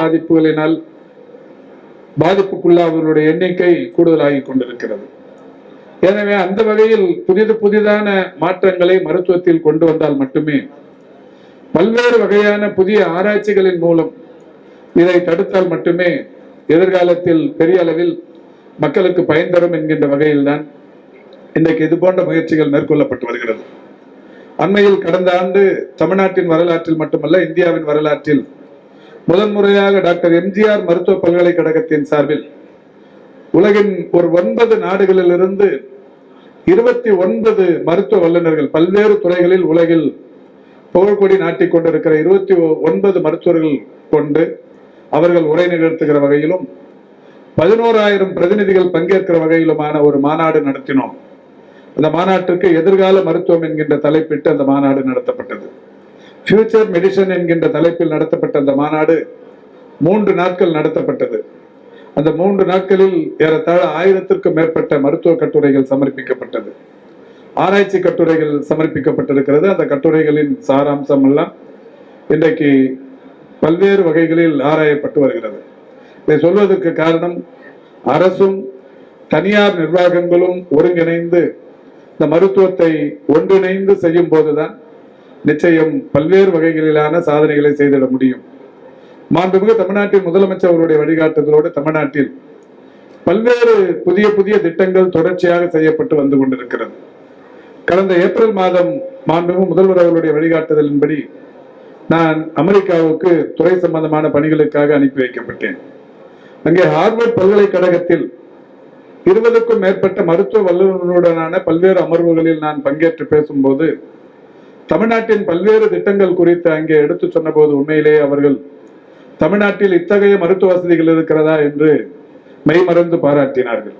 பாதிப்புகளினால் பாதிப்புக்குள்ளாதவர்களுடைய எண்ணிக்கை கூடுதலாகி கொண்டிருக்கிறது. எனவே அந்த வகையில் புதிது புதிதான மாற்றங்களை மருத்துவத்தில் கொண்டு வந்தால் மட்டுமே பல்வேறு வகையான புதிய ஆராய்ச்சிகளின் மூலம் இதை தடுத்தால் மட்டுமே எதிர்காலத்தில் பெரிய அளவில் மக்களுக்கு பயன் தரும் என்கின்ற வகையில்தான் இன்றைக்கு இது போன்ற முயற்சிகள் மேற்கொள்ளப்பட்டு வருகிறது. அண்மையில் கடந்த ஆண்டு தமிழ்நாட்டின் வரலாற்றில் மட்டுமல்ல இந்தியாவின் வரலாற்றில் முதன்முறையாக டாக்டர் எம்ஜிஆர் மருத்துவ பல்கலைக்கழகத்தின் சார்பில் உலகின் ஒரு ஒன்பது நாடுகளிலிருந்து இருபத்தி ஒன்பது மருத்துவ வல்லுநர்கள் பல்வேறு துறைகளில் உலகில் புகழ்கொடி நாட்டிக் கொண்டிருக்கிற இருபத்தி ஒன்பது மருத்துவர்கள் கொண்டு அவர்கள் உரை நிகழ்த்துகிற வகையிலும் பதினோராயிரம் பிரதிநிதிகள் பங்கேற்கிற வகையிலுமான ஒரு மாநாடு நடத்தினோம். அந்த மாநாட்டிற்கு எதிர்கால மருத்துவம் என்கின்ற தலைப்பிட்டு அந்த மாநாடு நடத்தப்பட்டது. ஃபியூச்சர் மெடிசன் என்கின்ற தலைப்பில் நடத்தப்பட்ட அந்த மாநாடு மூன்று நாட்கள் நடத்தப்பட்டது. அந்த மூன்று நாட்களில் ஏறத்தாழ ஆயிரத்திற்கும் மேற்பட்ட மருத்துவ கட்டுரைகள் சமர்ப்பிக்கப்பட்டது. ஆராய்ச்சி கட்டுரைகள் சமர்ப்பிக்கப்பட்டிருக்கிறது. அந்த கட்டுரைகளின் சாராம்சம் எல்லாம் இன்றைக்கு பல்வேறு வகைகளில் ஆராயப்பட்டு வருகிறது. இதை சொல்வதற்கு காரணம் அரசும் தனியார் நிர்வாகங்களும் ஒருங்கிணைந்து இந்த மருத்துவத்தை ஒன்றிணைந்து செய்யும் போதுதான் நிச்சயம் பல்வேறு வகைகளிலான சாதனைகளை செய்திட முடியும். மாண்புமிகு தமிழ்நாட்டின் முதலமைச்சர் அவருடைய வழிகாட்டுதலோடு தமிழ்நாட்டில் பல்வேறு புதிய புதிய திட்டங்கள் தொடர்ச்சியாக செய்யப்பட்டு வந்து கொண்டிருக்கிறது. கடந்த ஏப்ரல் மாதம் மாண்புமிகு முதல்வர் அவர்களுடைய வழிகாட்டுதலின்படி நான் அமெரிக்காவுக்கு துறை சம்பந்தமான பணிகளுக்காக அனுப்பி வைக்கப்பட்டேன். அங்கே ஹார்வர்ட் பல்கலைக்கழகத்தில் இருபதுக்கும் மேற்பட்ட மருத்துவ வல்லுநர்களுடனான பல்வேறு அமர்வுகளில் நான் பங்கேற்று பேசும்போது தமிழ்நாட்டின் பல்வேறு திட்டங்கள் குறித்து அங்கே எடுத்து சொன்னபோது உண்மையிலேயே அவர்கள் தமிழ்நாட்டில் இத்தகைய மருத்துவ வசதிகள் இருக்கிறதா? என்று மெய்மறந்து பாராட்டினார்கள்.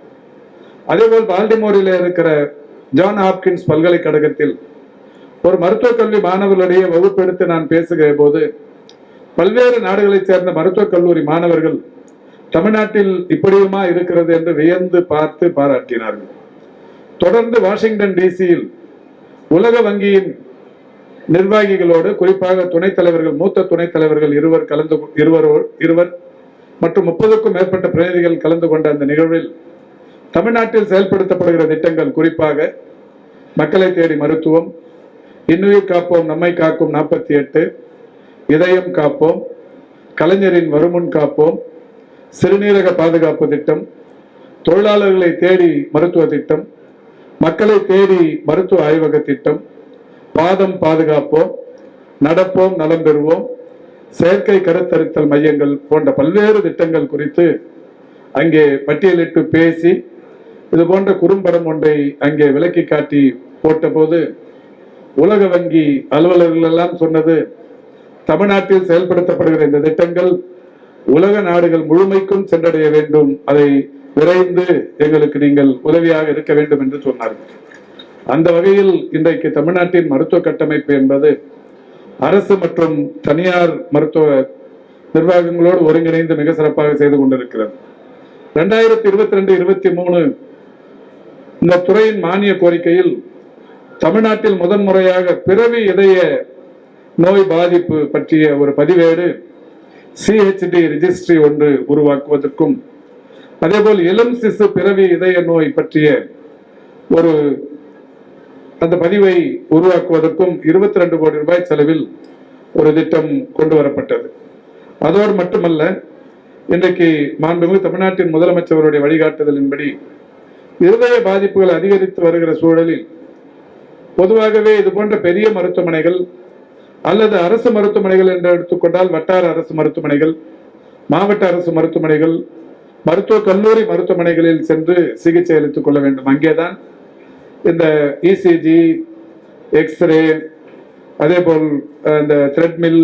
அதேபோல் பால்டிமோரில் இருக்கிற ஜான் ஹாப்கின்ஸ் பல்கலைக்கழகத்தில் ஒரு மருத்துவக் கல்வி மாணவர்களிடையே வகுப்பெடுத்து நான் பேசுகிற போது பல்வேறு நாடுகளைச் சேர்ந்த மருத்துவக் கல்லூரி மாணவர்கள் தமிழ்நாட்டில் இப்படியுமா இருக்கிறது? என்று வியந்து பார்த்து பாராட்டினார்கள். தொடர்ந்து வாஷிங்டன் டிசியில் உலக வங்கியின் நிர்வாகிகளோடு குறிப்பாக துணைத் தலைவர்கள் மூத்த துணைத் தலைவர்கள் இருவர் கலந்து இருவரோ இருவர் மற்றும் முப்பதுக்கும் மேற்பட்ட பிரதிநிதிகள் கலந்து கொண்ட அந்த நிகழ்வில் தமிழ்நாட்டில் செயல்படுத்தப்படுகிற திட்டங்கள் குறிப்பாக மக்களை தேடி மருத்துவம் இன்னுயிர் காப்போம் நம்மை காக்கும் நாற்பத்தி எட்டு இதயம் காப்போம் கலைஞரின் வருமுன் காப்போம் சிறுநீரக பாதுகாப்பு திட்டம் தொழிலாளர்களை தேடி மருத்துவ திட்டம் மக்களை தேடி மருத்துவ ஆய்வக திட்டம் பாதம் பாதுகாப்போம் நடப்போம் நலம் பெறுவோம். செயற்கை கருத்தரித்தல் மையங்கள் போன்ற பல்வேறு திட்டங்கள் குறித்து அங்கே பட்டியலிட்டு பேசி இது போன்ற குறும்படம் ஒன்றை அங்கே விலக்கி காட்டி போட்டபோது உலக வங்கி அலுவலர்கள் எல்லாம் சொன்னது தமிழ்நாட்டில் செயல்படுத்தப்படுகிற இந்த திட்டங்கள் உலக நாடுகள் முழுமைக்கும் சென்றடைய வேண்டும். அதை விரைந்து எங்களுக்கு நீங்கள் உதவியாக இருக்க வேண்டும் என்று சொன்னார்கள். அந்த வகையில் இன்றைக்கு தமிழ்நாட்டின் மருத்துவ கட்டமைப்பு என்பது அரசு மற்றும் தனியார் மருத்துவ நிர்வாகங்களோடு ஒருங்கிணைந்து மிக சிறப்பாக செய்து கொண்டிருக்கிறது. ரெண்டாயிரத்தி இருபத்தி ரெண்டு இருபத்தி மூணு இந்த துறையின் மானிய கோரிக்கையில் தமிழ்நாட்டில் முதன் முறையாக பிறவி இதய நோய் பாதிப்பு பற்றிய ஒரு பதிவேடு சிஹெச்டி ரிஜிஸ்ட்ரி ஒன்று உருவாக்குவதற்கும் அதேபோல் இளம் சிசு பிறவி இதய நோய் பற்றிய ஒரு அந்த பதிவை உருவாக்குவதற்கும் இருபத்தி ரெண்டு கோடி ரூபாய் செலவில் ஒரு திட்டம் கொண்டு வரப்பட்டது அதோடு மட்டுமல்ல இன்றைக்கு மாண்புமிகு தமிழ்நாட்டின் முதலமைச்சருடைய வழிகாட்டுதலின்படி இருதய பாதிப்புகள் அதிகரித்து வருகிற சூழலில் பொதுவாகவே இது போன்ற பெரிய மருத்துவமனைகள் அல்லது அரசு மருத்துவமனைகள் என்று எடுத்துக்கொண்டால் வட்டார அரசு மருத்துவமனைகள் மாவட்ட அரசு மருத்துவமனைகள் மருத்துவ கல்லூரி மருத்துவமனைகளில் சென்று சிகிச்சை அளித்துக் கொள்ள வேண்டும். அங்கேதான் இந்த இசிஜி எக்ஸ்ரே அதே போல் இந்த த்ரெட்மில்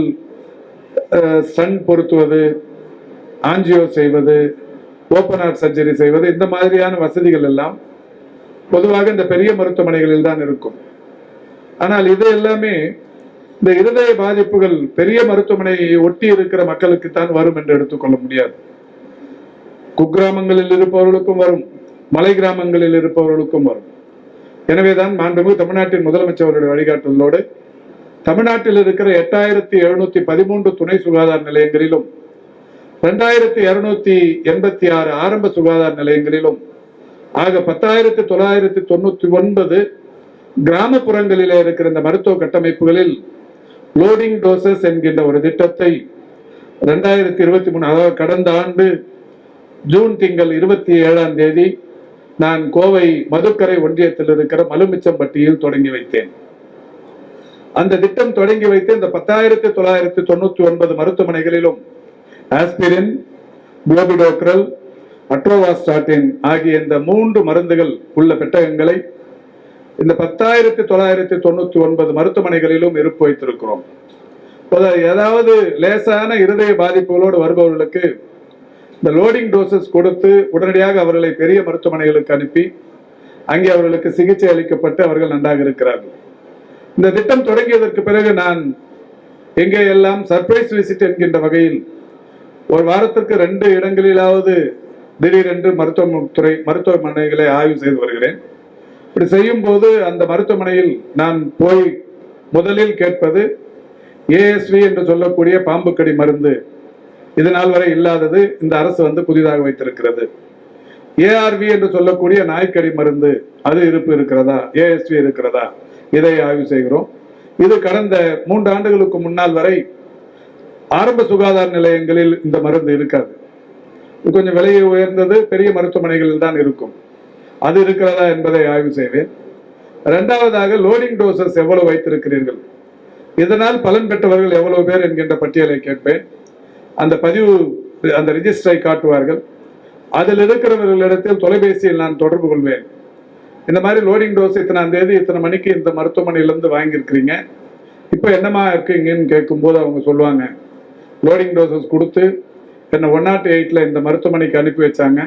ஸ்டன் பொருத்துவது ஆஞ்சியோ செய்வது ஓப்பன் ஹார்ட் சர்ஜரி செய்வது இந்த மாதிரியான வசதிகள் எல்லாம் பொதுவாக இந்த பெரிய மருத்துவமனைகளில் தான் இருக்கும். ஆனால் இது எல்லாமே இந்த இருதய பாதிப்புகள் பெரிய மருத்துவமனையை ஒட்டி இருக்கிற மக்களுக்கு தான் வரும் என்று எடுத்துக்கொள்ள முடியாது. குக்கிராமங்களில் இருப்பவர்களுக்கும் வரும் மலை கிராமங்களில் இருப்பவர்களுக்கும் வரும். எனவேதான் மாண்புமிகு தமிழ்நாட்டின் முதலமைச்சர் அவருடைய வழிகாட்டுதலோடு தமிழ்நாட்டில் இருக்கிற எட்டாயிரத்தி எழுநூத்தி பதிமூன்று துணை சுகாதார நிலையங்களிலும் ரெண்டாயிரத்தி இருநூத்தி எண்பத்தி ஆறு ஆரம்ப சுகாதார நிலையங்களிலும் ஆக பத்தாயிரத்தி தொள்ளாயிரத்தி தொண்ணூத்தி ஒன்பது கிராமப்புறங்களிலே இருக்கிற இந்த மருத்துவ கட்டமைப்புகளில் லோடிங் டோசஸ் என்கின்ற ஒரு திட்டத்தை ரெண்டாயிரத்தி இருபத்தி மூணு அதாவது கடந்த ஆண்டு ஜூன் திங்கள் இருபத்தி ஏழாம் தேதி நான் கோவை மதுக்கரை ஒன்றியத்தில் இருக்கிற மலுமிச்சம்பட்டியில் தொடங்கி வைத்தேன். அந்த திட்டம் தொடங்கி வைத்து இந்த பத்தாயிரத்தி தொள்ளாயிரத்தி தொண்ணூத்தி ஒன்பது மருத்துவமனைகளிலும் ஆஸ்பிரின் குளோபிடோக்ரல் அட்ரோவாஸ்டாட்டின் ஆகிய இந்த மூன்று மருந்துகள் உள்ள பெட்டகங்களை இந்த பத்தாயிரத்தி தொள்ளாயிரத்தி தொண்ணூத்தி ஒன்பது மருத்துவமனைகளிலும் இருப்பு வைத்திருக்கிறோம். ஏதாவது லேசான இருதய பாதிப்புகளோடு வருபவர்களுக்கு இந்த லோடிங் டோசஸ் கொடுத்து உடனடியாக அவர்களை பெரிய மருத்துவமனைகளுக்கு அனுப்பி அங்கே அவர்களுக்கு சிகிச்சை அளிக்கப்பட்டு அவர்கள் நன்றாக இருக்கிறார்கள். இந்த திட்டம் தொடங்கியதற்கு பிறகு நான் எங்கே எல்லாம் சர்ப்ரைஸ் விசிட் என்கின்ற வகையில் ஒரு வாரத்திற்கு ரெண்டு இடங்களிலாவது திடீரென்று மருத்துவத்துறை மருத்துவமனைகளை ஆய்வு செய்து வருகிறேன். இப்படி செய்யும் போது அந்த மருத்துவமனையில் நான் போய் முதலில் கேட்பது ஏஎஸ்வி என்று சொல்லக்கூடிய பாம்புக்கடி மருந்து இது நாள் வரை இல்லாதது இந்த அரசு வந்து புதிதாக வைத்திருக்கிறது. ஏஆர்வி என்று சொல்லக்கூடிய நாய்க்கடி மருந்து அது இருப்பு இருக்கிறதா? ஏஎஸ்வி இருக்கிறதா? இதை ஆய்வு செய்கிறோம். இது கடந்த மூன்று ஆண்டுகளுக்கு முன்னால் வரை ஆரம்ப சுகாதார நிலையங்களில் இந்த மருந்து இருக்காது. கொஞ்சம் விலையை உயர்ந்தது பெரிய மருத்துவமனைகளில் தான் இருக்கும். அது இருக்கிறதா என்பதை ஆய்வு செய்வேன். இரண்டாவதாக லோடிங் டோசஸ் எவ்வளவு வைத்திருக்கிறீர்கள்? இதனால் பலன் பெற்றவர்கள் எவ்வளவு பேர் என்கின்ற பட்டியலை கேட்பேன். அந்த பதிவு அந்த ரிஜிஸ்டரை காட்டுவார்கள். அதில் இருக்கிறவர்களிடத்தில் தொலைபேசியில் நான் தொடர்பு கொள்வேன். இந்த மாதிரி லோடிங் டோஸ் இத்தனாம் தேதி இத்தனை மணிக்கு இந்த மருத்துவமனையிலேருந்து வாங்கியிருக்கிறீங்க. இப்போ என்னமா இருக்கீங்கன்னு கேட்கும்போது அவங்க சொல்லுவாங்க லோடிங் டோசஸ் கொடுத்து என்னை ஒன் நாட் எயிட்டில் இந்த மருத்துவமனைக்கு அனுப்பி வச்சாங்க.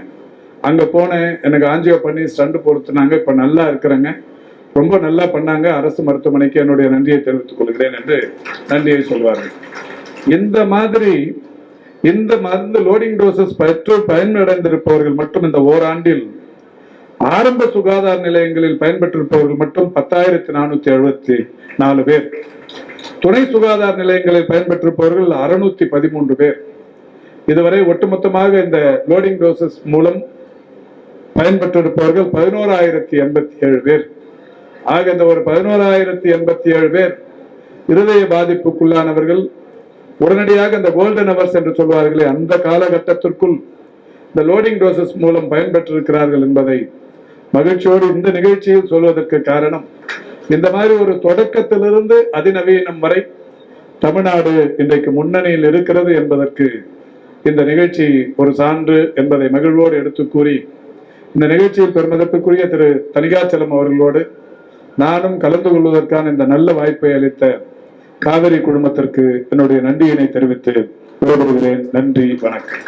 அங்கே போனேன் எனக்கு ஆஞ்சியோ பண்ணி ஸ்டண்டு பொறுத்துனாங்க இப்போ நல்லா இருக்கிறேங்க. ரொம்ப நல்லா பண்ணாங்க. அரசு மருத்துவமனைக்கு என்னுடைய நன்றியை தெரிவித்துக் கொள்கிறேன் என்று நன்றியை சொல்வார்கள். இந்த மாதிரி இந்த மருந்து லோடிங் டோசஸ் பெற்று பயனடைந்திருப்பவர்கள் மட்டும் இந்த ஓராண்டில் ஆரம்ப சுகாதார நிலையங்களில் பயன்பெற்றிருப்பவர்கள் மட்டும் பத்தாயிரத்தி நானூத்தி எழுபத்தி நாலு பேர். துணை சுகாதார நிலையங்களில் பயன்பெற்றிருப்பவர்கள் அறுநூத்தி பதிமூன்று பேர். இதுவரை ஒட்டுமொத்தமாக இந்த லோடிங் டோசஸ் மூலம் பயன்பெற்றிருப்பவர்கள் பதினோராயிரத்தி எண்பத்தி ஏழு பேர். ஆக இந்த ஒரு பதினோராயிரத்தி எண்பத்தி ஏழு பேர் இருதய பாதிப்புக்குள்ளானவர்கள் உடனடியாக இந்த கோல்டன் அவர்ஸ் என்று சொல்வார்களே அந்த காலகட்டத்திற்குள் இந்த லோடிங் டோசஸ் மூலம் பயன்பெற்றிருக்கிறார்கள் என்பதை மகிழ்ச்சியோடு இந்த நிகழ்ச்சியில் சொல்வதற்கு காரணம் இந்த மாதிரி ஒரு தொடக்கத்திலிருந்து அதிநவீனம் வரை தமிழ்நாடு இன்றைக்கு முன்னணியில் இருக்கிறது என்பதற்கு இந்த நிகழ்ச்சி ஒரு சான்று என்பதை மகிழ்வோடு எடுத்து கூறி இந்த நிகழ்ச்சியில் பெருமதிப்புக்குரிய திரு தனிகாச்சலம் அவர்களோடு நானும் கலந்து கொள்வதற்கான இந்த நல்ல வாய்ப்பை அளித்த காவிரி குழுமத்திற்கு என்னுடைய நன்றியினை தெரிவித்து விடைபெறுகிறேன். நன்றி வணக்கம்.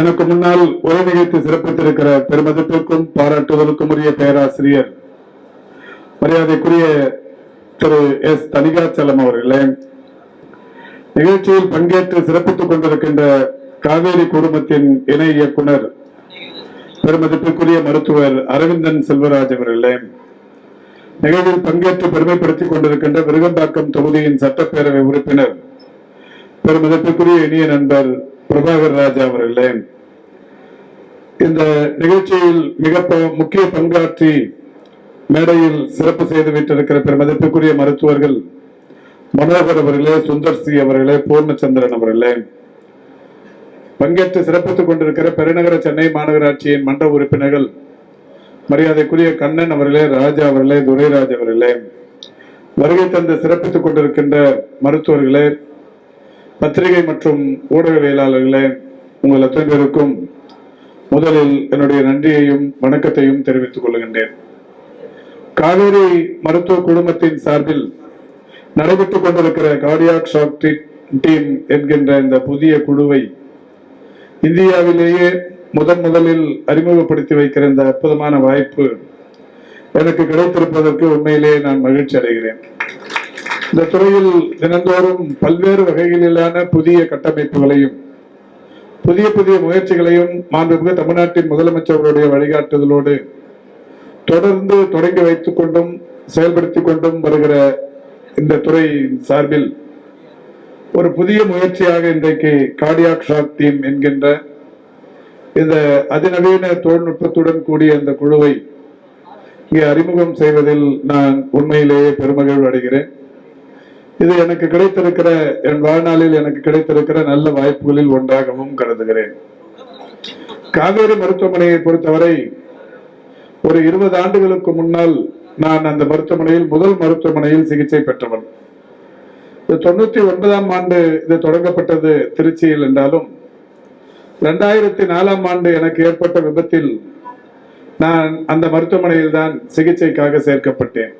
எனக்கு முன்னால் உரை நிகழ்த்தி சிறப்பித்திருக்கிற பெருமதிப்பிற்கும் பாராட்டுதலுக்கும் உரிய பேராசிரியர் மரியாதைக்குரிய திரு எஸ். தனிகாச்சலம் அவர்களே நிகழ்ச்சியில் பங்கேற்று சிறப்பித்துக் கொண்டிருக்கின்ற காவேரி குடும்பத்தின் இணை இயக்குனர் பெருமதிப்பிற்குரிய மருத்துவர் அரவிந்தன் செல்வராஜ் அவர்களே நிகழ்வில் பங்கேற்று பெருமைப்படுத்திக் கொண்டிருக்கின்ற விருகம்பாக்கம் தொகுதியின் சட்டப்பேரவை உறுப்பினர் பெருமதிப்பிற்குரிய இனிய நண்பர் பிரபாகர் ராஜா அவர்களே இந்த நிகழ்ச்சியில் மிக முக்கிய பங்காற்றி மேடையில் சிறப்பு செய்து விட்டிருக்கிற பெருமதிப்பிற்குரிய மருத்துவர்கள் மனோகர் அவர்களே சுந்தர் சி அவர்களே பூர்ணச்சந்திரன் அவர்களே பங்கேற்று சிறப்பித்துக் கொண்டிருக்கிற பெருநகர சென்னை மாநகராட்சியின் மன்ற உறுப்பினர்கள் மரியாதைக்குரிய கண்ணன் அவர்களே ராஜா அவர்களே துரைராஜ் அவர்களே வருகை தந்து சிறப்பித்துக் கொண்டிருக்கின்ற மருத்துவர்களே பத்திரிகை மற்றும் ஊடகவியலாளர்களே உங்கள் அத்தனை பேருக்கும் முதலில் என்னுடைய நன்றியையும் வணக்கத்தையும் தெரிவித்துக் கொள்கின்றேன். காவேரி மருத்துவ குழுமத்தின் சார்பில் நடைபெற்றுக் கொண்டிருக்கிற கார்டியாக் ஷாக் டீம் என்கின்ற இந்த புதிய குழுவை இந்தியாவிலேயே முதன் முதலில் அறிமுகப்படுத்தி வைக்கிற இந்த அற்புதமான வாய்ப்பு எனக்கு கிடைத்திருப்பதற்கு உண்மையிலேயே நான் மகிழ்ச்சி அடைகிறேன். இந்த துறையில் தினந்தோறும் பல்வேறு வகைகளிலான புதிய கட்டமைப்புகளையும் புதிய புதிய முயற்சிகளையும் மாண்புமிகு தமிழ்நாட்டின் முதலமைச்சர்களுடைய வழிகாட்டுதலோடு தொடர்ந்து தொடங்கி வைத்துக் கொண்டும் செயல்படுத்தி கொண்டும் வருகிற இந்த துறை சார்பில் ஒரு புதிய முயற்சியாக இன்றைக்கு கார்டியாக் ஷாக் டீம் என்கின்ற இந்த அதிநவீன தொழில்நுட்பத்துடன் கூடிய இந்த குழுவை இங்கே அறிமுகம் செய்வதில் நான் உண்மையிலேயே பெருமகிழ்வு அடைகிறேன். இது எனக்கு கிடைத்திருக்கிற என் வாழ்நாளில் எனக்கு கிடைத்திருக்கிற நல்ல வாய்ப்புகளில் ஒன்றாகவும் கருதுகிறேன். காவேரி மருத்துவமனையை பொறுத்தவரை ஒரு இருபது ஆண்டுகளுக்கு முன்னால் நான் அந்த மருத்துவமனையில் முதல் மருத்துவமனையில் சிகிச்சை பெற்றவன். தொண்ணூத்தி ஒன்பதாம் ஆண்டு இது தொடங்கப்பட்டது திருச்சியில் என்றாலும் ரெண்டாயிரத்தி நாலாம் ஆண்டு எனக்கு ஏற்பட்ட விபத்தில் நான் அந்த மருத்துவமனையில் தான் சிகிச்சைக்காக சேர்க்கப்பட்டேன்.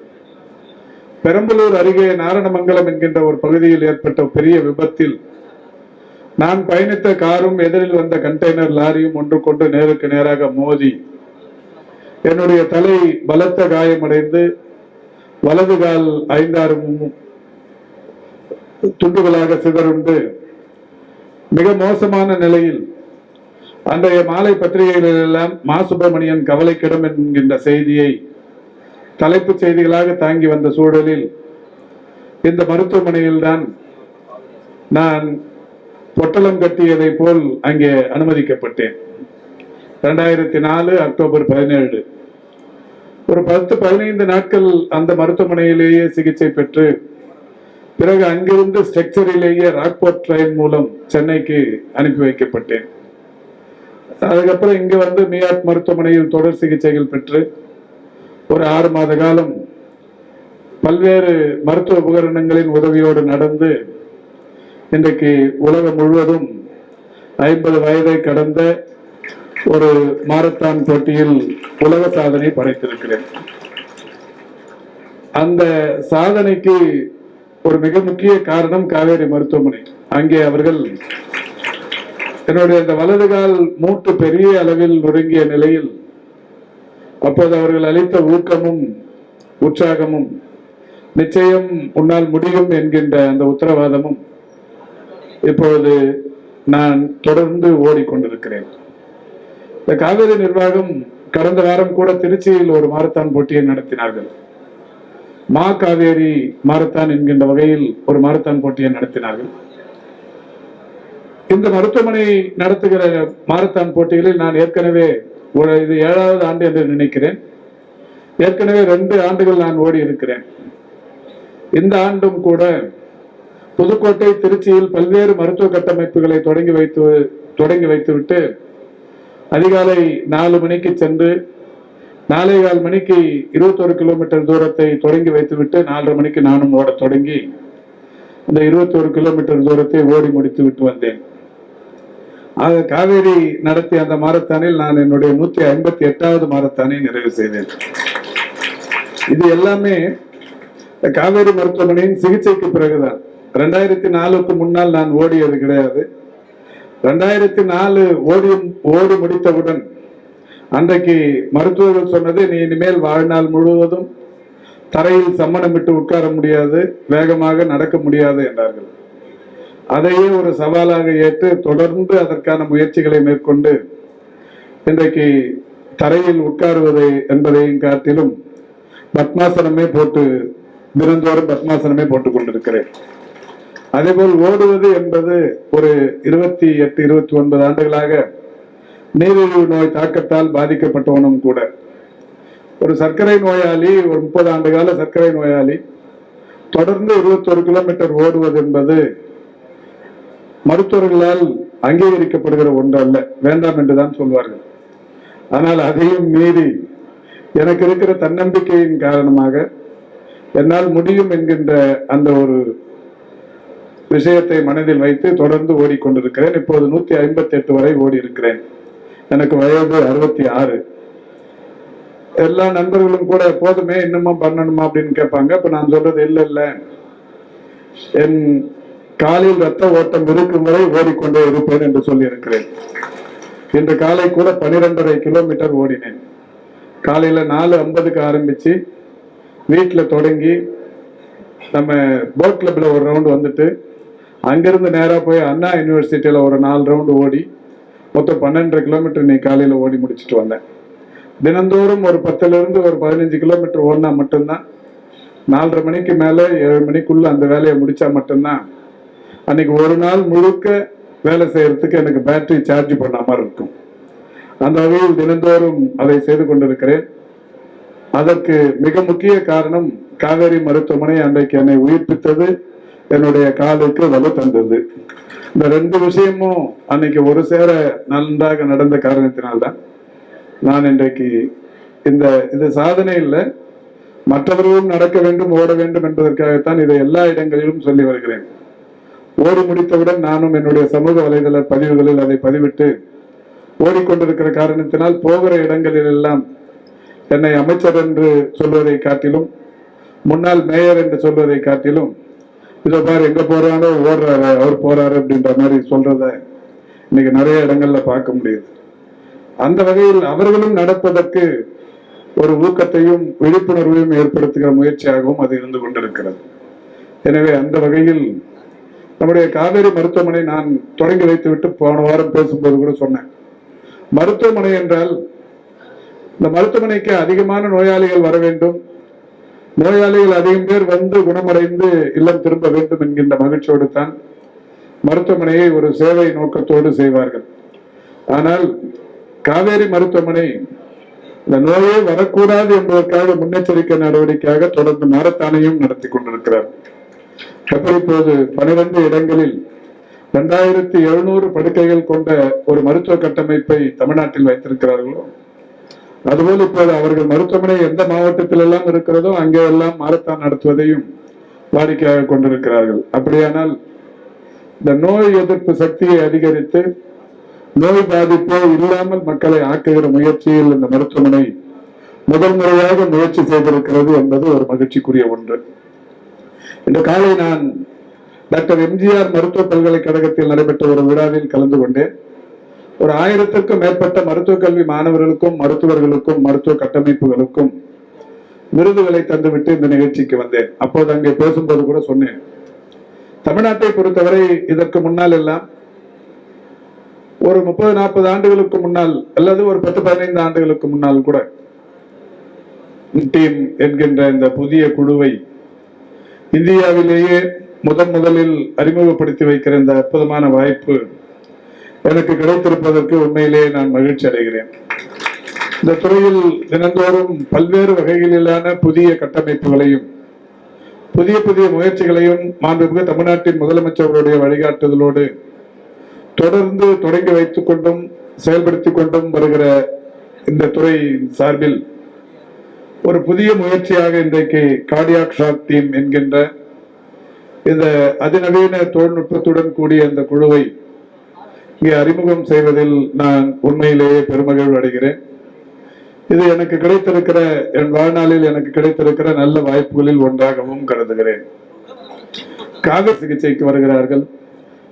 பெரம்பலூர் அருகே நாரணமங்கலம் என்கின்ற ஒரு பகுதியில் ஏற்பட்ட பெரிய விபத்தில் நான் பயணித்த காரும் எதிரில் வந்த கண்டெய்னர் லாரியும் ஒன்று கொண்டு நேருக்கு நேராக மோதி என்னுடைய தலை பலத்த காயமடைந்து வலது கால் ஐந்தாறு துண்டுகளாக சிதறுண்டு மிக மோசமான நிலையில் அன்றைய மாலை பத்திரிகைகளில் எல்லாம் மா சுப்பிரமணியன் கவலைக்கிடம் என்கின்ற செய்தியை தலைப்புச் செய்திகளாக தாங்கி வந்த சூழலில் இந்த மருத்துவமனையில்தான் நான் பொட்டலம் கட்டியதை போல் அங்கே அனுமதிக்கப்பட்டேன். ரெண்டாயிரத்தி நாலு அக்டோபர் பதினேழு. ஒரு பத்து பதினைந்து நாட்கள் அந்த மருத்துவமனையிலேயே சிகிச்சை பெற்று பிறகு அங்கிருந்து ஸ்ட்ரக்சரிலேயே ராக்போர்ட் ட்ரெயின் மூலம் சென்னைக்கு அனுப்பி வைக்கப்பட்டேன். அதுக்கப்புறம் இங்க வந்து மியாட் மருத்துவமனையில் தொடர் சிகிச்சைகள் பெற்று ஒரு ஆறு மாத காலம் பல்வேறு மருத்துவ உபகரணங்களின் உதவியோடு நடந்து இன்றைக்கு உலகம் முழுவதும் ஐம்பது வயதை கடந்த ஒரு மாரத்தான் போட்டியில் உலக சாதனை படைத்திருக்கிறேன். அந்த சாதனைக்கு ஒரு மிக முக்கிய காரணம் காவேரி மருத்துவமனை. அங்கே அவர்கள் என்னுடைய அந்த வலது கால் மூட்டு பெரிய அளவில் நொறுங்கிய நிலையில் அப்போது அவர்கள் அளித்த ஊக்கமும் உற்சாகமும் நிச்சயம் உன்னால் முடியும் என்கின்ற அந்த உத்தரவாதமும் இப்பொழுது நான் தொடர்ந்து ஓடிக்கொண்டிருக்கிறேன். இந்த காவிரி நிர்வாகம் கடந்த வாரம் கூட திருச்சியில் ஒரு மாரத்தான் போட்டியை நடத்தினார்கள். மா காவேரி மாரத்தான் என்கின்ற வகையில் ஒரு மாரத்தான் போட்டியை நடத்தினார்கள். இந்த மருத்துவமனை நடத்துகிற மாரத்தான் போட்டிகளில் நான் ஏற்கனவே இது ஏழாவது ஆண்டு என்று நினைக்கிறேன். ஏற்கனவே ரெண்டு ஆண்டுகள் நான் ஓடி இருக்கிறேன். இந்த ஆண்டும் கூட புதுக்கோட்டை திருச்சியில் பல்வேறு மருத்துவ கட்டமைப்புகளை தொடங்கி வைத்து தொடங்கி வைத்துவிட்டு அதிகாலை நாலு மணிக்கு சென்று நாலே கால் மணிக்கு இருபத்தொரு கிலோமீட்டர் தூரத்தை தொடங்கி வைத்துவிட்டு நாலரை மணிக்கு நானும் ஓட தொடங்கி இந்த இருபத்தொரு கிலோமீட்டர் தூரத்தை ஓடி முடித்து விட்டு வந்தேன். ஆக காவேரி நடத்திய அந்த மாரத்தானில் நான் என்னுடைய நூத்தி ஐம்பத்தி எட்டாவது மாரத்தானை நிறைவு செய்தேன். இது எல்லாமே காவேரி மருத்துவமனையின் சிகிச்சைக்கு பிறகுதான். ரெண்டாயிரத்தி நாலுக்கு முன்னால் நான் ஓடியது கிடையாது. ரெண்டாயிரத்தி நாலு ஓடி ஓடி முடித்தவுடன் அன்றைக்கு மருத்துவர்கள் சொன்னது நீ இனிமேல் வாழ்நாள் முழுவதும் தரையில் சம்மணமிட்டு உட்கார முடியாது வேகமாக நடக்க முடியாது என்றார்கள். அதையே ஒரு சவாலாக ஏற்று தொடர்ந்து அதற்கான முயற்சிகளை மேற்கொண்டு இன்றைக்கு தரையில் உட்காருவது என்பதையும் காட்டிலும் பத்மாசனமே போட்டு தினந்தோறும் பத்மாசனமே போட்டுக் கொண்டிருக்கிறேன். அதேபோல் ஓடுவது என்பது ஒரு இருபத்தி எட்டு இருபத்தி ஒன்பது ஆண்டுகளாக நீரிழிவு நோய் தாக்கத்தால் பாதிக்கப்பட்டவனும் கூட. ஒரு சர்க்கரை நோயாளி ஒரு முப்பது ஆண்டு கால சர்க்கரை நோயாளி தொடர்ந்து இருபத்தொரு கிலோமீட்டர் ஓடுவது என்பது மருத்துவர்களால் அங்கீகரிக்கப்படுகிற ஒன்று அல்ல வேண்டாம் என்றுதான் சொல்வார்கள். ஆனால் அதையும் மீறி எனக்கு இருக்கிற தன்னம்பிக்கையின் காரணமாக என்னால் முடியும் என்கின்ற அந்த ஒரு விஷயத்தை மனதில் வைத்து தொடர்ந்து ஓடிக்கொண்டிருக்கிறேன். இப்போது நூத்தி ஐம்பத்தி எட்டு வரை ஓடி இருக்கிறேன் எனக்கு வயது அறுபத்தி ஆறு எல்லா நண்பர்களும் கூட போதுமே இன்னமும் பண்ணணுமா? அப்படின்னு கேட்பாங்க. இப்ப நான் சொல்றது இல்லை இல்லை. என் காலில் ரத்த ஓட்டம் இருக்கும் வரை ஓடிக்கொண்டே இருப்பேன் என்று சொல்லியிருக்கிறேன். இன்று காலை கூட பனிரெண்டரை கிலோமீட்டர் ஓடினேன். காலையில் நாலு ஐம்பதுக்கு ஆரம்பிச்சு வீட்டில் தொடங்கி நம்ம போட் கிளப்பில் ஒரு ரவுண்டு வந்துட்டு அங்கிருந்து நேராக போய் அண்ணா யூனிவர்சிட்டியில் ஒரு நாலு ரவுண்டு ஓடி மொத்தம் பன்னெண்டரை கிலோமீட்டர் நீ காலையில் ஓடி முடிச்சுட்டு வந்தேன். தினந்தோறும் ஒரு பத்துலேருந்து ஒரு பதினஞ்சு கிலோமீட்டர் ஓடினா மட்டும்தான் நாலரை மணிக்கு மேலே ஏழு மணிக்குள்ளே அந்த வேலையை முடித்தா மட்டும்தான் அன்னைக்கு ஒரு நாள் முழுக்க வேலை செய்யறதுக்கு எனக்கு பேட்டரி சார்ஜ் பண்ணாம இருக்கும். அந்த வகையில் தினந்தோறும் அதை செய்து கொண்டிருக்கிறேன். அதற்கு மிக முக்கிய காரணம் காவேரி மருத்துவமனை அன்றைக்கு என்னை உயிர்ப்பித்தது என்னுடைய காலுக்கு வலு தந்தது. இந்த ரெண்டு விஷயமும் அன்னைக்கு ஒரு சேர நன்றாக நடந்த காரணத்தினால்தான் நான் இன்றைக்கு இந்த இது சாதனை இல்லை மற்றவர்களும் நடக்க வேண்டும் ஓட வேண்டும் என்பதற்காகத்தான் இதை எல்லா இடங்களிலும் சொல்லி வருகிறேன். ஓடி முடித்தவுடன் நானும் என்னுடைய சமூக வலைதள பதிவுகளில் அதை பதிவிட்டு ஓடிக்கொண்டிருக்கிற காரணத்தினால் போகிற இடங்களில் எல்லாம் என்னை அமைச்சர் என்று சொல்வதை காட்டிலும் முன்னாள் மேயர் என்று சொல்வதை காட்டிலும் இதோ பாரு எங்க போறாரோ ஓடுறாரு அவர் போறாரு அப்படின்ற மாதிரி சொல்றத இன்னைக்கு நிறைய இடங்கள்ல பார்க்க முடியுது. அந்த வகையில் அவர்களும் நடப்பதற்கு ஒரு ஊக்கத்தையும் விழிப்புணர்வையும் ஏற்படுத்துகிற முயற்சியாகவும் அது இருந்து கொண்டிருக்கிறது. எனவே அந்த வகையில் நம்முடைய காவேரி மருத்துவமனை நான் தொடங்கி வைத்துவிட்டு போன வாரம் பேசும்போது கூட சொன்னேன். மருத்துவமனை என்றால் இந்த மருத்துவமனைக்கு அதிகமான நோயாளிகள் வர வேண்டும். நோயாளிகள் அதிகம் பேர் வந்து குணமடைந்து இல்லம் திரும்ப வேண்டும் என்கின்ற மகிழ்ச்சியோடு தான் மருத்துவமனையை ஒரு சேவை நோக்கத்தோடு செய்வார்கள். ஆனால் காவேரி மருத்துவமனை இந்த நோயே வரக்கூடாது என்பதற்காக முன்னெச்சரிக்கை நடவடிக்கையாக தொடர்ந்து மாரத்தானையும் நடத்தி கொண்டிருக்கிறார். எப்படி இப்போது பனிரெண்டு இடங்களில் இரண்டாயிரத்தி எழுநூறு படுக்கைகள் கொண்ட ஒரு மருத்துவ கட்டமைப்பை தமிழ்நாட்டில் வைத்திருக்கிறார்களோ? அதுபோல் இப்போது அவர்கள் மருத்துவமனை எந்த மாவட்டத்தில் எல்லாம் இருக்கிறதோ அங்கே எல்லாம் மாரத்தான் நடத்துவதையும் வாடிக்கையாக கொண்டிருக்கிறார்கள். அப்படியானால் இந்த நோய் எதிர்ப்பு சக்தியை அதிகரித்து நோய் பாதிப்போ இல்லாமல் மக்களை ஆக்குகிற முயற்சியில் இந்த மருத்துவமனை முதல் முறையாக முயற்சி செய்திருக்கிறது என்பது ஒரு மகிழ்ச்சிக்குரிய ஒன்று. இன்று காலை நான் டாக்டர் எம்ஜிஆர் மருத்துவ பல்கலைக்கழகத்தில் நடைபெற்ற ஒரு விழாவில் கலந்து கொண்டேன். ஒரு ஆயிரத்திற்கும் மேற்பட்ட மருத்துவ கல்வி மாணவர்களுக்கும் மருத்துவர்களுக்கும் மருத்துவ கட்டமைப்புகளுக்கும் விருதுகளை தந்துவிட்டு இந்த நிகழ்ச்சிக்கு வந்தேன். அப்போது அங்கே பேசும்போது கூட சொன்னேன் தமிழ்நாட்டை பொறுத்தவரை இதற்கு முன்னால் எல்லாம் ஒரு முப்பது நாற்பது ஆண்டுகளுக்கு முன்னால் அல்லது ஒரு பத்து பதினைந்து ஆண்டுகளுக்கு முன்னால் கூட டீம் என்கின்ற இந்த புதிய குழுவை இந்தியாவிலேயே முதன் முதலில் அறிமுகப்படுத்தி வைக்கிற இந்த அற்புதமான வாய்ப்பு எனக்கு கிடைத்திருப்பதற்கு உண்மையிலேயே நான் மகிழ்ச்சி அடைகிறேன். இந்த துறையில் தினந்தோறும் பல்வேறு வகைகளிலான புதிய கட்டமைப்புகளையும் புதிய புதிய முயற்சிகளையும் மாண்புமிகு தமிழ்நாட்டின் முதலமைச்சர்களுடைய வழிகாட்டுதலோடு தொடர்ந்து தொடங்கி வைத்துக் கொண்டும் செயல்படுத்திக் கொண்டும் வருகிற இந்த துறை சார்பில் ஒரு புதிய முயற்சியாக இன்றைக்கு கார்டியாக் ஷாக் டீம் என்கின்ற இந்த அதிநவீன தொழில்நுட்பத்துடன் கூடிய இந்த குழுவை இங்கே அறிமுகம் செய்வதில் நான் உண்மையிலேயே பெருமகிழ்வு அடைகிறேன். இது எனக்கு கிடைத்திருக்கிற என் வாழ்நாளில் எனக்கு கிடைத்திருக்கிற நல்ல வாய்ப்புகளில் ஒன்றாகவும் கருதுகிறேன். காக சிகிச்சைக்கு வருகிறார்கள்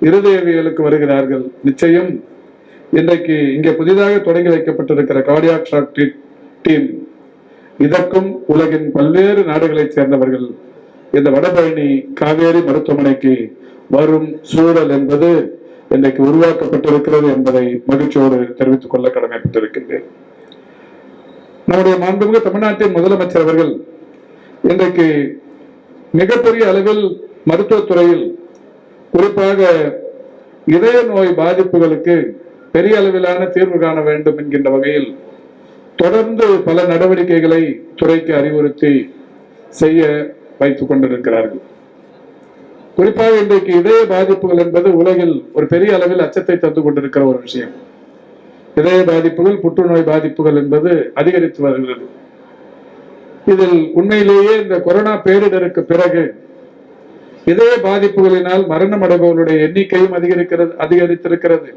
இருதயவியலுக்கு வருகிறார்கள். நிச்சயம் இன்றைக்கு இங்கே புதிதாக தொடங்கி வைக்கப்பட்டிருக்கிற கார்டியாக் ஷாக் டீம் இதற்கும் உலகின் பல்வேறு நாடுகளைச் சேர்ந்தவர்கள் இந்த வடபழனி காவேரி மருத்துவமனைக்கு வரும் சூழல் என்பது இன்றைக்கு உருவாக்கப்பட்டிருக்கிறது என்பதை மகிழ்ச்சியோடு தெரிவித்துக் கொள்ள கடமைப்பட்டிருக்கின்றேன். நம்முடைய மாண்புமிகு தமிழ்நாட்டின் முதலமைச்சர் அவர்கள் இன்றைக்கு மிகப்பெரிய அளவில் மருத்துவத்துறையில் குறிப்பாக இதய நோய் பாதிப்புகளுக்கு பெரிய அளவிலான தீர்வு காண வேண்டும் என்கின்ற வகையில் தொடர்ந்து பல நடவடிக்கைகளை துறைக்கு அறிவுறுத்தி செய்ய வைத்துக் கொண்டிருக்கிறார்கள். குறிப்பாக இன்றைக்கு இதய பாதிப்புகள் என்பது உலகில் ஒரு பெரிய அளவில் அச்சத்தை தந்து கொண்டிருக்கிற ஒரு விஷயம். இதய பாதிப்புகள் புற்றுநோய் பாதிப்புகள் என்பது அதிகரித்து வருகிறது. இதில் உண்மையிலேயே இந்த கொரோனா பேரிடருக்கு பிறகு இதய பாதிப்புகளினால் மரணம் அடைபவர்களுடைய எண்ணிக்கையும் அதிகரிக்கிறது அதிகரித்திருக்கிறது.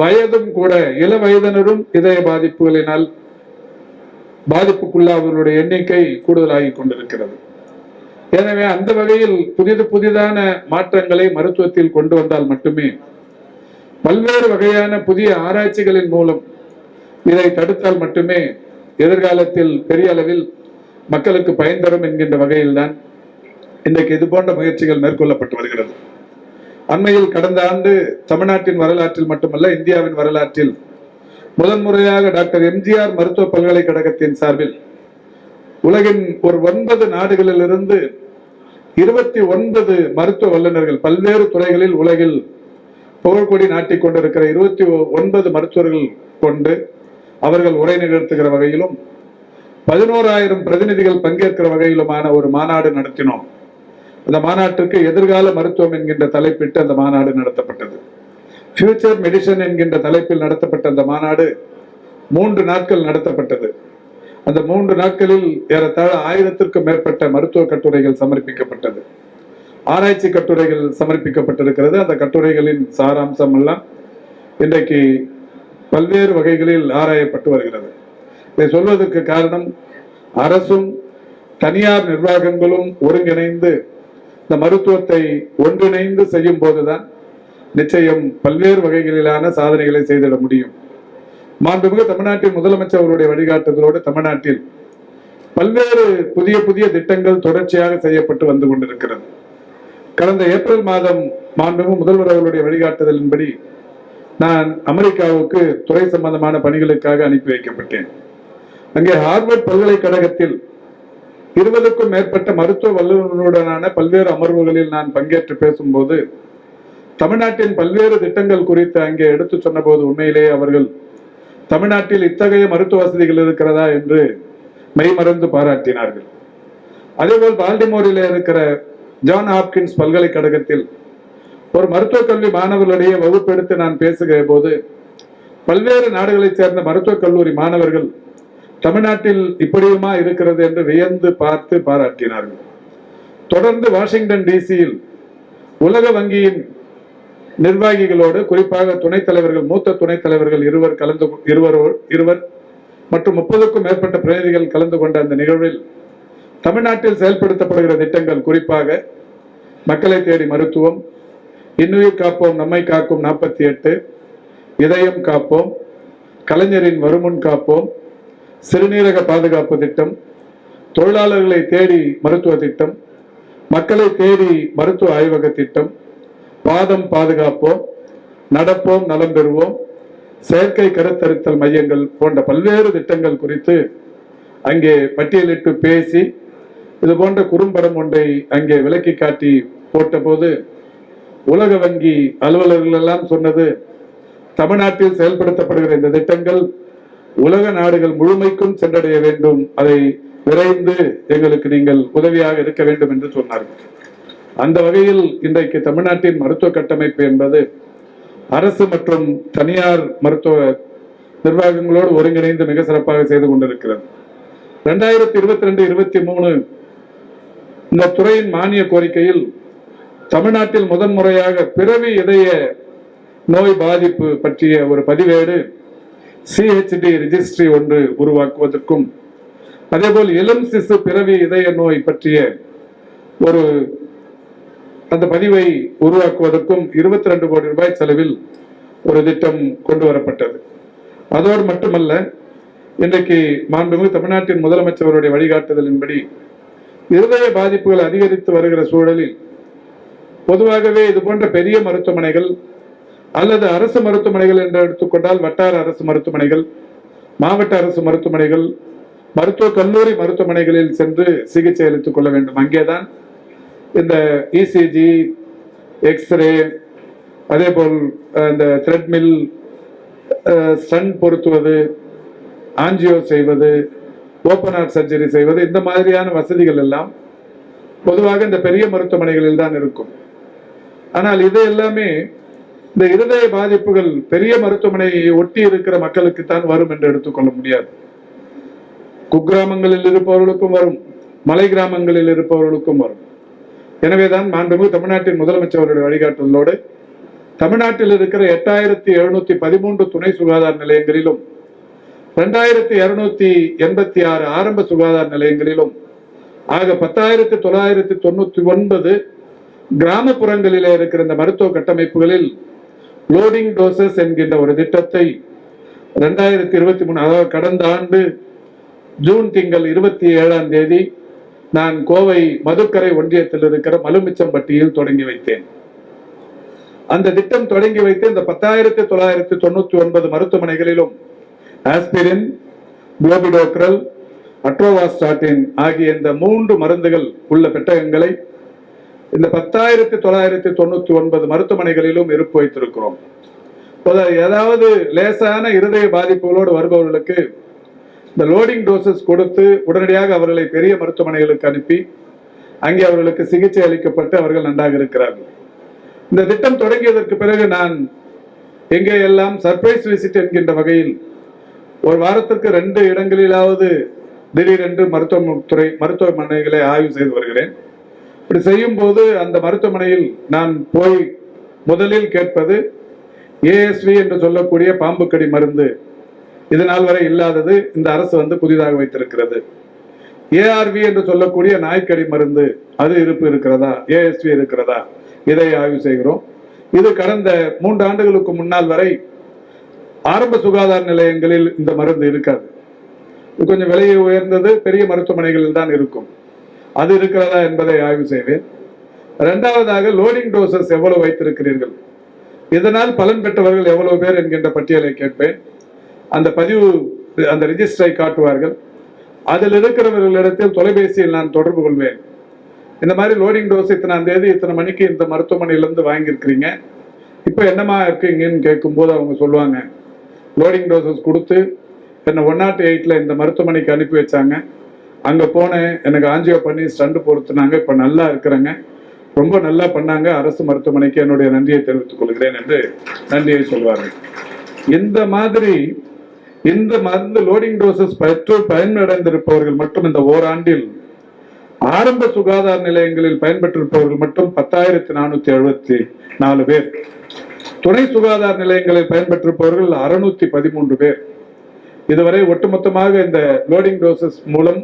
வயதும் கூட இள வயதினரும் இதய பாதிப்புகளினால் பாதிப்புக்குள்ளாதவர்களுடைய எண்ணிக்கை கூடுதலாகி கொண்டிருக்கிறது. எனவே அந்த வகையில் புதிது புதிதான மாற்றங்களை மருத்துவத்தில் கொண்டு வந்தால் மட்டுமே பல்வேறு வகையான புதிய ஆராய்ச்சிகளின் மூலம் இதை தடுத்தால் மட்டுமே எதிர்காலத்தில் பெரிய அளவில் மக்களுக்கு பயன் தரும் என்கின்ற வகையில்தான் இன்றைக்கு இது போன்ற முயற்சிகள் மேற்கொள்ளப்பட்டு வருகிறது. அண்மையில் கடந்த ஆண்டு தமிழ்நாட்டின் வரலாற்றில் மட்டுமல்ல இந்தியாவின் வரலாற்றில் முதன்முறையாக டாக்டர் எம்ஜிஆர் மருத்துவ பல்கலைக்கழகத்தின் சார்பில் உலகின் ஒரு ஒன்பது நாடுகளிலிருந்து இருபத்தி ஒன்பது மருத்துவ வல்லுநர்கள் பல்வேறு துறைகளில் உலகில் புகழ்கொடி நாட்டிக் கொண்டிருக்கிற இருபத்தி ஒன்பது மருத்துவர்கள் கொண்டு அவர்கள் உரை நிகழ்த்துகிற வகையிலும் பதினோராயிரம் பிரதிநிதிகள் பங்கேற்கிற வகையிலுமான ஒரு மாநாடு நடத்தினோம். அந்த மாநாட்டுக்கு எதிர்கால மருத்துவம் என்கின்ற தலைப்பிட்டு அந்த மாநாடு நடத்தப்பட்டது. ஃபியூச்சர் மெடிசன் என்கின்ற தலைப்பில் நடத்தப்பட்ட அந்த மாநாடு மூன்று நாட்கள் நடத்தப்பட்டது. அந்த மூன்று நாட்களில் ஏறத்தாழ ஆயிரத்திற்கும் மேற்பட்ட மருத்துவ கட்டுரைகள் சமர்ப்பிக்கப்பட்டது. ஆராய்ச்சி கட்டுரைகள் சமர்ப்பிக்கப்பட்டிருக்கிறது. அந்த கட்டுரைகளின் சாராம்சம் எல்லாம் இன்றைக்கு பல்வேறு வகைகளில் ஆராயப்பட்டு வருகிறது. இதை சொல்வதற்கு காரணம் அரசும் தனியார் நிர்வாகங்களும் ஒருங்கிணைந்து இந்த மருத்துவத்தை ஒன்றிணைந்து செய்யும் போதுதான் நிச்சயம் பல்வேறு வகைகளிலான சாதனைகளை செய்திட முடியும். மாண்புமிகு தமிழ்நாட்டின் முதலமைச்சர் அவருடைய வழிகாட்டுதலோடு தமிழ்நாட்டில் பல்வேறு புதிய புதிய திட்டங்கள் தொடர்ச்சியாக செய்யப்பட்டு வந்து கொண்டிருக்கிறது. கடந்த ஏப்ரல் மாதம் மாண்புமிகு முதல்வர் அவர்களுடைய வழிகாட்டுதலின்படி நான் அமெரிக்காவுக்கு துறை சம்பந்தமான பணிகளுக்காக அனுப்பி வைக்கப்பட்டேன். அங்கே ஹார்வர்ட் பல்கலைக்கழகத்தில் இருபதுக்கும் மேற்பட்ட மருத்துவ வல்லுநருடனான பல்வேறு அமர்வுகளில் நான் பங்கேற்று பேசும்போது தமிழ்நாட்டின் பல்வேறு திட்டங்கள் குறித்து அங்கே எடுத்து சொன்னபோது உண்மையிலேயே அவர்கள் தமிழ்நாட்டில் இத்தகைய மருத்துவ வசதிகள் இருக்கிறதா என்று மெய்மறந்து பாராட்டினார்கள். அதேபோல் பால்டிமோரில் இருக்கிற ஜான் ஹாப்கின்ஸ் பல்கலைக்கழகத்தில் ஒரு மருத்துவக் கல்வி மாணவர்களிடையே வகுப்பெடுத்து நான் பேசுகிற போது பல்வேறு நாடுகளைச் சேர்ந்த மருத்துவக் கல்லூரி மாணவர்கள் தமிழ்நாட்டில் இப்படியுமா இருக்கிறது என்று வியந்து பார்த்து பாராட்டினார்கள். தொடர்ந்து வாஷிங்டன் டிசியில் உலக வங்கியின் நிர்வாகிகளோடு குறிப்பாக துணைத் தலைவர்கள் மூத்த துணைத் தலைவர்கள் இருவர் கலந்து இருவர் இருவர் மற்றும் முப்பதுக்கும் மேற்பட்ட பிரதிநிதிகள் கலந்து கொண்ட அந்த நிகழ்வில் தமிழ்நாட்டில் செயல்படுத்தப்படுகிற திட்டங்கள் குறிப்பாக மக்களை தேடி மருத்துவம் இன்னுயிர் காப்போம் நம்மை காக்கும் நாற்பத்தி எட்டு இதயம் காப்போம் கலைஞரின் வருமுன் காப்போம் சிறுநீரக பாதுகாப்பு திட்டம் தொழிலாளர்களை தேடி மருத்துவ திட்டம் மக்களை தேடி மருத்துவ ஆய்வக திட்டம் பாதம் பாதுகாப்போம் நடப்போம் நலம் பெறுவோம் செயற்கை கருத்தரித்தல் மையங்கள் போன்ற பல்வேறு திட்டங்கள் குறித்து அங்கே பட்டியலிட்டு பேசி இது போன்ற குறும்படம் ஒன்றை அங்கே விலக்கி காட்டி போட்டபோது உலக வங்கி அலுவலர்கள் எல்லாம் சொன்னது தமிழ்நாட்டில் செயல்படுத்தப்படுகிற இந்த திட்டங்கள் உலக நாடுகள் முழுமைக்கும் சென்றடைய வேண்டும். அதை விரைந்து எங்களுக்கு நீங்கள் உதவியாக இருக்க வேண்டும் என்று சொன்னார்கள். அந்த வகையில் இன்றைக்கு தமிழ்நாட்டின் மருத்துவ கட்டமைப்பு என்பது அரசு மற்றும் தனியார் மருத்துவ நிர்வாகங்களோடு ஒருங்கிணைந்து மிக சிறப்பாக செய்து கொண்டிருக்கிறது. ரெண்டாயிரத்தி இருபத்தி ரெண்டு இருபத்தி மூணு இந்த துறையின் மானிய கோரிக்கையில் தமிழ்நாட்டில் முதன்முறையாக பிறவி இதய நோய் பாதிப்பு பற்றிய ஒரு பதிவேடு சிஹெச்டி ரிஜிஸ்ட்ரி ஒன்று உருவாக்குவதற்கும் அதேபோல் இளம் சிசு பிறவி இதய நோய் பற்றிய ஒரு அந்த பதிவை உருவாக்குவதற்கும் இருபத்தி ரெண்டு கோடி ரூபாய் செலவில் ஒரு திட்டம் கொண்டு வரப்பட்டது. அதோடு மட்டுமல்ல இன்றைக்கு மாண்புமிகு தமிழ்நாட்டின் முதலமைச்சருடைய வழிகாட்டுதலின்படி இருதய பாதிப்புகள் அதிகரித்து வருகிற சூழலில் பொதுவாகவே இது போன்ற பெரிய மருத்துவமனைகள் அல்லது அரசு மருத்துவமனைகள் என்று எடுத்துக்கொண்டால் வட்டார அரசு மருத்துவமனைகள் மாவட்ட அரசு மருத்துவமனைகள் மருத்துவ கல்லூரி மருத்துவமனைகளில் சென்று சிகிச்சை அளித்துக் கொள்ள வேண்டும். அங்கேதான் இந்த இசிஜி எக்ஸ்ரே அதே போல் இந்த த்ரெட்மில் ஸ்டன் பொருத்துவது ஆஞ்சியோ செய்வது ஓப்பன் ஹார்ட் சர்ஜரி செய்வது இந்த மாதிரியான வசதிகள் எல்லாம் பொதுவாக இந்த பெரிய மருத்துவமனைகளில் தான் இருக்கும். ஆனால் இது எல்லாமே இந்த இருதய பாதிப்புகள் பெரிய மருத்துவமனையை ஒட்டி இருக்கிற மக்களுக்கு தான் வரும் என்று எடுத்துக்கொள்ள முடியாது. குக்கிராமங்களில் இருப்பவர்களுக்கும் வரும் மலை கிராமங்களில் இருப்பவர்களுக்கும் வரும். எனவேதான் மாண்புமிகு தமிழ்நாட்டின் முதலமைச்சர் அவருடைய வழிகாட்டுதலோடு தமிழ்நாட்டில் இருக்கிற எட்டாயிரத்தி எழுநூத்தி பதிமூன்று துணை சுகாதார நிலையங்களிலும் ரெண்டாயிரத்தி இருநூத்தி எண்பத்தி ஆறு ஆரம்ப சுகாதார நிலையங்களிலும் ஆக பத்தாயிரத்தி தொள்ளாயிரத்தி தொண்ணூத்தி ஒன்பது கிராமப்புறங்களிலே இருக்கிற இந்த மருத்துவ கட்டமைப்புகளில் லோடிங் டோசஸ் என்கின்ற ஒரு திட்டத்தை ரெண்டாயிரத்தி இருபத்தி மூணு அதாவது கடந்த ஆண்டு ஜூன் திங்கள் இருபத்தி ஏழாம் தேதி நான் கோவை மதுக்கரை ஒன்றியத்தில் இருக்கிற மலுமிச்சம்பட்டியில் தொடங்கி வைத்தேன். அந்த திட்டம் தொடங்கி வைத்து இந்த பத்தாயிரத்தி தொள்ளாயிரத்தி தொண்ணூத்தி ஒன்பது மருத்துவமனைகளிலும் ஆஸ்பிரின் குளோபிடோக்ரல் அட்ரோவாஸ்டாட்டின் ஆகிய இந்த மூன்று மருந்துகள் உள்ள பெட்டகங்களை இந்த பத்தாயிரத்தி தொள்ளாயிரத்தி தொண்ணூத்தி ஒன்பது மருத்துவமனைகளிலும் இருப்பு வைத்திருக்கிறோம். ஏதாவது லேசான இருதய பாதிப்புகளோடு வருபவர்களுக்கு இந்த லோடிங் டோசஸ் கொடுத்து உடனடியாக அவர்களை பெரிய மருத்துவமனைகளுக்கு அனுப்பி அங்கே அவர்களுக்கு சிகிச்சை அளிக்கப்பட்டு அவர்கள் நன்றாக இருக்கிறார்கள். இந்த திட்டம் தொடங்கியதற்கு பிறகு நான் எங்கே எல்லாம் சர்ப்ரைஸ் விசிட் என்கின்ற வகையில் ஒரு வாரத்திற்கு ரெண்டு இடங்களிலாவது திடீரென்று மருத்துவத்துறை மருத்துவமனைகளை ஆய்வு செய்து வருகிறேன். இப்படி செய்யும் போது அந்த மருத்துவமனையில் நான் போய் முதலில் கேட்பது ஏஎஸ்வி என்று சொல்லக்கூடிய பாம்புக்கடி மருந்து. இது நாள் வரை இல்லாதது இந்த அரசு வந்து புதிதாக வைத்திருக்கிறது. ஏஆர்வி என்று சொல்லக்கூடிய நாய்க்கடி மருந்து அது இருப்பு இருக்கிறதா? ஏஎஸ்வி இருக்கிறதா? இதை ஆய்வு செய்கிறோம். இது கடந்த மூன்று ஆண்டுகளுக்கு முன்னால் வரை ஆரம்ப சுகாதார நிலையங்களில் இந்த மருந்து இருக்காது. கொஞ்சம் விலையை உயர்ந்தது பெரிய மருத்துவமனைகளில் தான் இருக்கும். அது இருக்கிறதா என்பதை ஆய்வு செய்வேன். இரண்டாவதாக லோடிங் டோசஸ் எவ்வளவு வைத்திருக்கிறீர்கள்? இதனால் பலன் பெற்றவர்கள் எவ்வளவு பேர் என்கின்ற பட்டியலை கேட்பேன். அந்த பதிவு அந்த ரிஜிஸ்டரை காட்டுவார்கள். அதில் இருக்கிறவர்களிடத்தில் தொலைபேசியில் நான் தொடர்பு கொள்வேன். இந்த மாதிரி லோடிங் டோஸ் இத்தனாம் தேதி இத்தனை மணிக்கு இந்த மருத்துவமனையிலேருந்து வாங்கியிருக்கிறீங்க. இப்போ என்னமா இருக்கீங்கன்னு கேட்கும்போது அவங்க சொல்லுவாங்க லோடிங் டோசஸ் கொடுத்து என்னை ஒன் நாட் எயிட்டில் இந்த மருத்துவமனைக்கு அனுப்பி வச்சாங்க. அங்கே போனேன் எனக்கு ஆஞ்சியோ பண்ணி ஸ்டண்டு பொறுத்துனாங்க இப்போ நல்லா இருக்கிறேங்க. ரொம்ப நல்லா பண்ணாங்க. அரசு மருத்துவமனைக்கு என்னுடைய நன்றியை தெரிவித்துக் கொள்கிறேன் என்று நன்றியை சொல்வார்கள். இந்த மாதிரி இந்த மருந்து லோடிங் டோசஸ் பெற்று பயனடைந்திருப்பவர்கள் மட்டும் இந்த ஓராண்டில் ஆரம்ப சுகாதார நிலையங்களில் பயன்பெற்றிருப்பவர்கள் மட்டும் பத்தாயிரத்தி நானூத்தி எழுபத்தி நாலு பேர். துணை சுகாதார நிலையங்களில் பயன்பெற்றிருப்பவர்கள் அறுநூத்தி பதிமூன்று பேர். இதுவரை ஒட்டுமொத்தமாக இந்த லோடிங் டோசஸ் மூலம்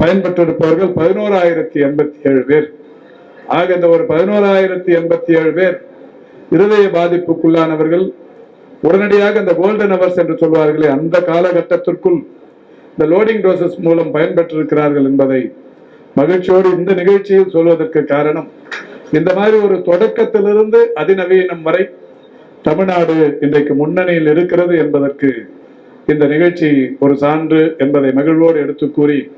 பயன்பெற்றிருப்பவர்கள் பதினோராயிரத்தி எண்பத்தி ஏழு பேர். ஆக இந்த ஒரு பதினோராயிரத்தி எண்பத்தி ஏழு பேர் இருதய பாதிப்புக்குள்ளானவர்கள் உடனடியாக இந்த கோல்டன் அவர்ஸ் என்று சொல்வார்களே அந்த காலகட்டத்திற்குள் இந்த லோடிங் டோசஸ் மூலம் பயன்பெற்றிருக்கிறார்கள் என்பதை மகிழ்ச்சியோடு இந்த நிகழ்ச்சியில் சொல்வதற்கு காரணம் இந்த மாதிரி ஒரு தொடக்கத்திலிருந்து அதிநவீனம் வரை தமிழ்நாடு இன்றைக்கு முன்னணியில் இருக்கிறது என்பதற்கு இந்த நிகழ்ச்சி ஒரு சான்று என்பதை மகிழ்வோடு எடுத்து கூறி